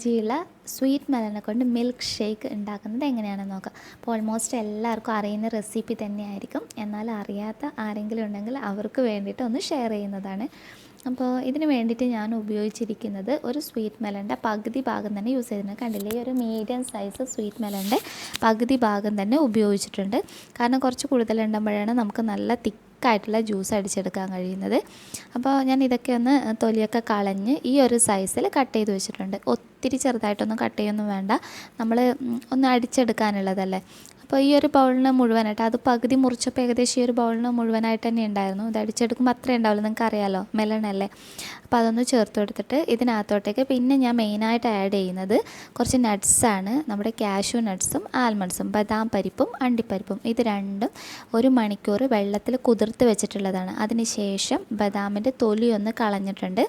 രുചിയുള്ള സ്വീറ്റ് മെലനെ കൊണ്ട് milk shake ഉണ്ടാക്കുന്നത് എങ്ങനെയാണെന്ന് നോക്കാം. അപ്പോൾ ഓൾമോസ്റ്റ് എല്ലാവർക്കും അറിയുന്ന റെസിപ്പി തന്നെയായിരിക്കും. എന്നാൽ അറിയാത്ത ആരെങ്കിലും ഉണ്ടെങ്കിൽ അവർക്ക് വേണ്ടിയിട്ട് ഒന്ന് ഷെയർ ചെയ്യുന്നതാണ്. അപ്പോൾ ഇതിന് വേണ്ടിയിട്ട് ഞാൻ ഉപയോഗിച്ചിരിക്കുന്നത് ഒരു സ്വീറ്റ് മെലന്റെ പകുതി ഭാഗം തന്നെ യൂസ് ചെയ്തിട്ടുണ്ട്. കണ്ടില്ലേ? ഒരു മീഡിയം സൈസ് സ്വീറ്റ് മെലന്റെ പകുതി ഭാഗം തന്നെ ഉപയോഗിച്ചിട്ടുണ്ട്. കാരണം കുറച്ച് കൂടുതൽ കൂടുതലുണ്ടാകുമ്പോഴാണ് നമുക്ക് നല്ല തിക്കായിട്ടുള്ള ജ്യൂസ് അടിച്ചെടുക്കാൻ കഴിയുന്നത്. അപ്പോൾ ഞാൻ ഇതൊക്കെ ഒന്ന് തൊലിയൊക്കെ കളഞ്ഞ് ഈ ഒരു സൈസിൽ കട്ട് ചെയ്ത് വെച്ചിട്ടുണ്ട്. ഒത്തിരി ചെറുതായിട്ടൊന്നും കട്ട് ചെയ്യൊന്നും വേണ്ട. നമ്മൾ ഒന്ന് അടിച്ചെടുക്കാനുള്ളതല്ലേ? അപ്പോൾ ഈ ഒരു ബൗളിന് മുഴുവനായിട്ട് അത് പകുതി മുറിച്ചപ്പോൾ ഏകദേശം ഈ ഒരു ബൗളിന് മുഴുവനായിട്ട് തന്നെ ഉണ്ടായിരുന്നു. ഇത് അടിച്ചെടുക്കുമ്പോൾ അത്രേ ഉണ്ടാവില്ല നിങ്ങൾക്ക് അറിയാമല്ലോ മെലണല്ലേ അപ്പോൾ അതൊന്ന് ചേർത്ത് കൊടുത്തിട്ട് ഇതിനകത്തോട്ടേക്ക് പിന്നെ ഞാൻ മെയിനായിട്ട് ആഡ് ചെയ്യുന്നത് കുറച്ച് നട്ട്സാണ് നമ്മുടെ കാഷ്യൂ നട്ട്സും ആൽമണ്ട്സും ബദാം പരിപ്പും അണ്ടിപ്പരിപ്പും ഇത് രണ്ടും ഒരു മണിക്കൂർ വെള്ളത്തിൽ കുതിർത്ത് വെച്ചിട്ടുള്ളതാണ്. അതിന് ശേഷം ബദാമിന്റെ തൊലിയൊന്ന് കളഞ്ഞിട്ടുണ്ട്.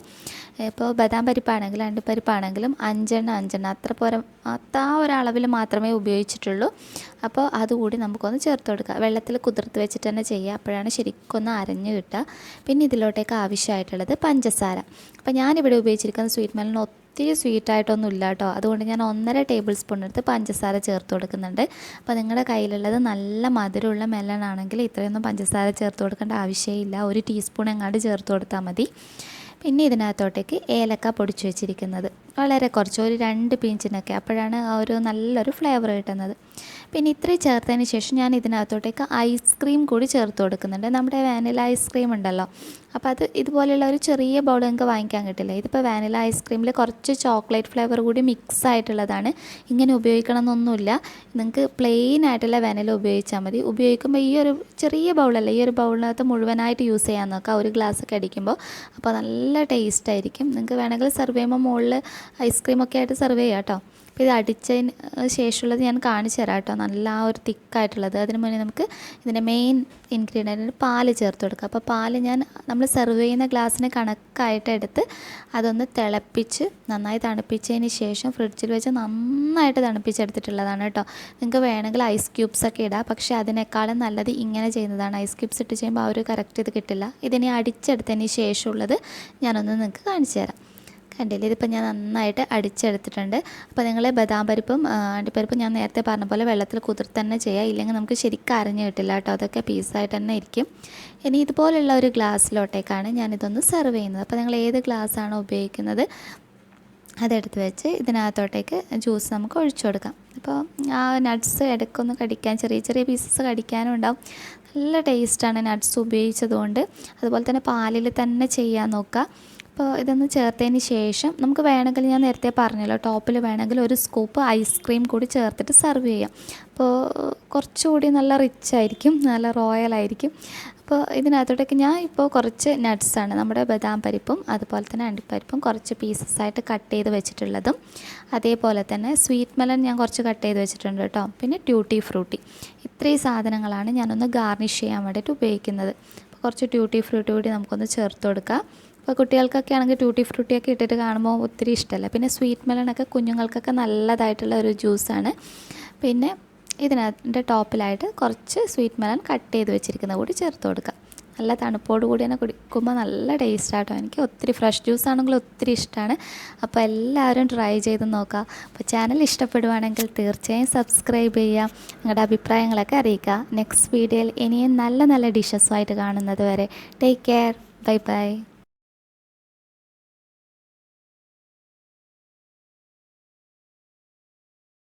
ഇപ്പോൾ ബദാം പരിപ്പാണെങ്കിലും അണ്ടിപ്പരിപ്പാണെങ്കിലും അഞ്ചെണ്ണം അഞ്ചെണ്ണം. അത്ര പോര അത്ര ആ ഒരളവിൽ മാത്രമേ ഉപയോഗിച്ചിട്ടുള്ളൂ. അപ്പോൾ അതുകൂടി നമുക്കൊന്ന് ചേർത്ത് കൊടുക്കുക വെള്ളത്തിൽ കുതിർത്ത് വെച്ചിട്ട് തന്നെ ചെയ്യുക അപ്പോഴാണ് ശരിക്കൊന്ന് അരഞ്ഞ് കിട്ടുക. പിന്നെ ഇതിലോട്ടേക്ക് ആവശ്യമായിട്ടുള്ളത് പഞ്ചസാര. അപ്പോൾ ഞാനിവിടെ ഉപയോഗിച്ചിരിക്കുന്ന സ്വീറ്റ് മെലൺ ഒത്തിരി സ്വീറ്റായിട്ടൊന്നും ഇല്ല കേട്ടോ. അതുകൊണ്ട് ഞാൻ ഒന്നര ടേബിൾ സ്പൂൺ എടുത്ത് പഞ്ചസാര ചേർത്ത് കൊടുക്കുന്നുണ്ട്. അപ്പോൾ നിങ്ങളുടെ കയ്യിലുള്ളത് നല്ല മധുരമുള്ള മെലൺ ആണെങ്കിൽ ഇത്രയൊന്നും പഞ്ചസാര ചേർത്ത് കൊടുക്കേണ്ട ആവശ്യമില്ല. ഒരു ടീസ്പൂൺ എങ്ങാണ്ട് ചേർത്ത് കൊടുത്താൽ മതി. പിന്നെ ഇതിനകത്തോട്ടേക്ക് ഏലക്ക പൊടിച്ചു വെച്ചിരിക്കുന്നത്. വളരെ കുറച്ച് ഒരു രണ്ട് പിഞ്ചിനൊക്കെ അപ്പോഴാണ് ആ ഒരു നല്ലൊരു ഫ്ലേവർ കിട്ടുന്നത്. പിന്നെ ഇത്രയും ചേർത്തതിന് ശേഷം ഞാൻ ഇതിനകത്തോട്ടേക്ക് ഐസ്ക്രീം കൂടി ചേർത്ത് കൊടുക്കുന്നുണ്ട്. നമ്മുടെ വാനില ഐസ്ക്രീം ഉണ്ടല്ലോ. അപ്പോൾ അത് ഇതുപോലെയുള്ള ഒരു ചെറിയ ബൗൾ നിങ്ങൾക്ക് വാങ്ങിക്കാൻ കിട്ടില്ല. ഇതിപ്പോൾ വാനില ഐസ്ക്രീമിൽ കുറച്ച് ചോക്ലേറ്റ് ഫ്ലേവർ കൂടി മിക്സ് ആയിട്ടുള്ളതാണ്. ഇങ്ങനെ ഉപയോഗിക്കണം എന്നൊന്നുമില്ല നിങ്ങൾക്ക് പ്ലെയിൻ ആയിട്ടുള്ള വാനില ഉപയോഗിച്ചാൽ മതി. ഉപയോഗിക്കുമ്പോൾ ഈ ഒരു ചെറിയ ബൗളല്ല ഈ ഒരു ബൗളിനകത്ത് മുഴുവനായിട്ട് യൂസ് ചെയ്യാൻ നോക്കുക. ഒരു ഗ്ലാസ് ഒക്കെ അടിക്കുമ്പോൾ. അപ്പോൾ നല്ല ടേസ്റ്റ് ആയിരിക്കും. നിങ്ങൾക്ക് വേണമെങ്കിൽ സെർവ് ചെയ്യുമ്പോൾ മുകളിൽ ഐസ്ക്രീമൊക്കെ ആയിട്ട് സെർവ് ചെയ്യാം കേട്ടോ. അപ്പോൾ ഇത് അടിച്ചതിന് ശേഷമുള്ളത് ഞാൻ കാണിച്ചു തരാം കേട്ടോ. നല്ല ആ ഒരു തിക്കായിട്ടുള്ളത്. അതിന് മുന്നേ നമുക്ക് ഇതിന്റെ മെയിൻ ഇൻഗ്രീഡിയന്റ് പാൽ ചേർത്ത് കൊടുക്കുക അപ്പോൾ പാൽ ഞാൻ നമ്മൾ സെർവ് ചെയ്യുന്ന ഗ്ലാസ്സിന് കണക്കായിട്ട് എടുത്ത് അതൊന്ന് തിളപ്പിച്ച് നന്നായി തണുപ്പിച്ചതിന് ശേഷം ഫ്രിഡ്ജിൽ വെച്ച് നന്നായിട്ട് തണുപ്പിച്ചെടുത്തിട്ടുള്ളതാണ് കേട്ടോ. നിങ്ങൾക്ക് വേണമെങ്കിൽ ഐസ് ക്യൂബ്സ് ഒക്കെ ഇടാം. പക്ഷേ അതിനേക്കാളും നല്ലത് ഇങ്ങനെ ചെയ്യുന്നതാണ്. ഐസ് ക്യൂബ്സ് ഇട്ട് ചെയ്യുമ്പോൾ ആ ഒരു കറക്റ്റ് ഇത് കിട്ടില്ല. ഇതിനെ അടിച്ചെടുത്തതിന് ശേഷമുള്ളത് ഞാനൊന്ന് നിങ്ങൾക്ക് കാണിച്ചു തരാം. കണ്ടില്ലേ? ഇതിപ്പോൾ ഞാൻ നന്നായിട്ട് അടിച്ചെടുത്തിട്ടുണ്ട്. അപ്പോൾ നിങ്ങൾ ബദാം പരിപ്പും അണ്ടിപ്പരിപ്പും ഞാൻ നേരത്തെ പറഞ്ഞ പോലെ വെള്ളത്തിൽ കുതിർത്ത് തന്നെ ചെയ്യുക ഇല്ലെങ്കിൽ നമുക്ക് ശരിക്കും അറിഞ്ഞു കിട്ടില്ല കേട്ടോ. അതൊക്കെ പീസായിട്ട് തന്നെ ഇരിക്കും. ഇനി ഇതുപോലുള്ള ഒരു ഗ്ലാസ്സിലോട്ടേക്കാണ് ഞാനിതൊന്ന് സെർവ് ചെയ്യുന്നത്. അപ്പോൾ നിങ്ങൾ ഏത് ഗ്ലാസ്സാണോ ഉപയോഗിക്കുന്നത് അതെടുത്ത് വെച്ച് ഇതിനകത്തോട്ടേക്ക് ജ്യൂസ് നമുക്ക് ഒഴിച്ചു കൊടുക്കാം. അപ്പോൾ ആ നട്ട്സ് ഇടയ്ക്കൊന്ന് കടിക്കാൻ ചെറിയ ചെറിയ പീസസ് കടിക്കാനും ഉണ്ടാവും. നല്ല ടേസ്റ്റാണ് നട്ട്സ് ഉപയോഗിച്ചതുകൊണ്ട് അതുപോലെ തന്നെ പാലിൽ തന്നെ ചെയ്യാൻ നോക്കുക. അപ്പോൾ ഇതൊന്ന് ചേർത്തതിന് ശേഷം നമുക്ക് വേണമെങ്കിൽ ഞാൻ നേരത്തെ പറഞ്ഞല്ലോ ടോപ്പിൽ വേണമെങ്കിൽ ഒരു സ്കൂപ്പ് ഐസ്ക്രീം കൂടി ചേർത്തിട്ട് സെർവ് ചെയ്യാം. അപ്പോൾ കുറച്ചുകൂടി നല്ല റിച്ച് ആയിരിക്കും നല്ല റോയൽ ആയിരിക്കും. അപ്പോൾ ഇതിനകത്തോട്ടേക്ക് ഞാൻ ഇപ്പോൾ കുറച്ച് നട്ട്സാണ് നമ്മുടെ ബദാം പരിപ്പും അതുപോലെ തന്നെ അണ്ടിപ്പരിപ്പും കുറച്ച് പീസസ് ആയിട്ട് കട്ട് ചെയ്ത് വെച്ചിട്ടുള്ളതും. അതേപോലെ തന്നെ സ്വീറ്റ് മെലൺ ഞാൻ കുറച്ച് കട്ട് ചെയ്ത് വെച്ചിട്ടുണ്ട് കേട്ടോ. പിന്നെ ട്യൂട്ടി ഫ്രൂട്ടി ഇത്രയും സാധനങ്ങളാണ് ഞാനൊന്ന് ഗാർണിഷ് ചെയ്യാൻ വേണ്ടിയിട്ട് ഉപയോഗിക്കുന്നത്. അപ്പോൾ കുറച്ച് ട്യൂട്ടി ഫ്രൂട്ടി കൂടി നമുക്കൊന്ന് ചേർത്ത് കൊടുക്കാം. ഇപ്പോൾ കുട്ടികൾക്കൊക്കെ ആണെങ്കിൽ ട്യൂട്ടി ഫ്രൂട്ടിയൊക്കെ ഇട്ടിട്ട് കാണുമ്പോൾ ഒത്തിരി ഇഷ്ടമല്ല? പിന്നെ സ്വീറ്റ് മെലണൊക്കെ കുഞ്ഞുങ്ങൾക്കൊക്കെ നല്ലതായിട്ടുള്ള ഒരു ജ്യൂസാണ് പിന്നെ ഇതിനകത്തിന്റെ ടോപ്പിലായിട്ട് കുറച്ച് സ്വീറ്റ് മെലൺ കട്ട് ചെയ്ത് വെച്ചിരിക്കുന്നത് കൂടി ചേർത്ത് കൊടുക്കുക നല്ല തണുപ്പോട് കൂടി തന്നെ കുടിക്കുമ്പോൾ നല്ല ടേസ്റ്റ് ആട്ടോ. എനിക്ക് ഒത്തിരി ഫ്രഷ് ജ്യൂസ് ആണെങ്കിൽ ഒത്തിരി ഇഷ്ടമാണ്. അപ്പോൾ എല്ലാവരും ട്രൈ ചെയ്ത് നോക്കുക. അപ്പോൾ ചാനൽ ഇഷ്ടപ്പെടുവാണെങ്കിൽ തീർച്ചയായും സബ്സ്ക്രൈബ് ചെയ്യുക. നിങ്ങളുടെ അഭിപ്രായങ്ങളൊക്കെ അറിയിക്കുക. നെക്സ്റ്റ് വീഡിയോയിൽ ഇനിയും നല്ല നല്ല ഡിഷസുമായിട്ട് കാണുന്നത് വരെ. Take care bye bye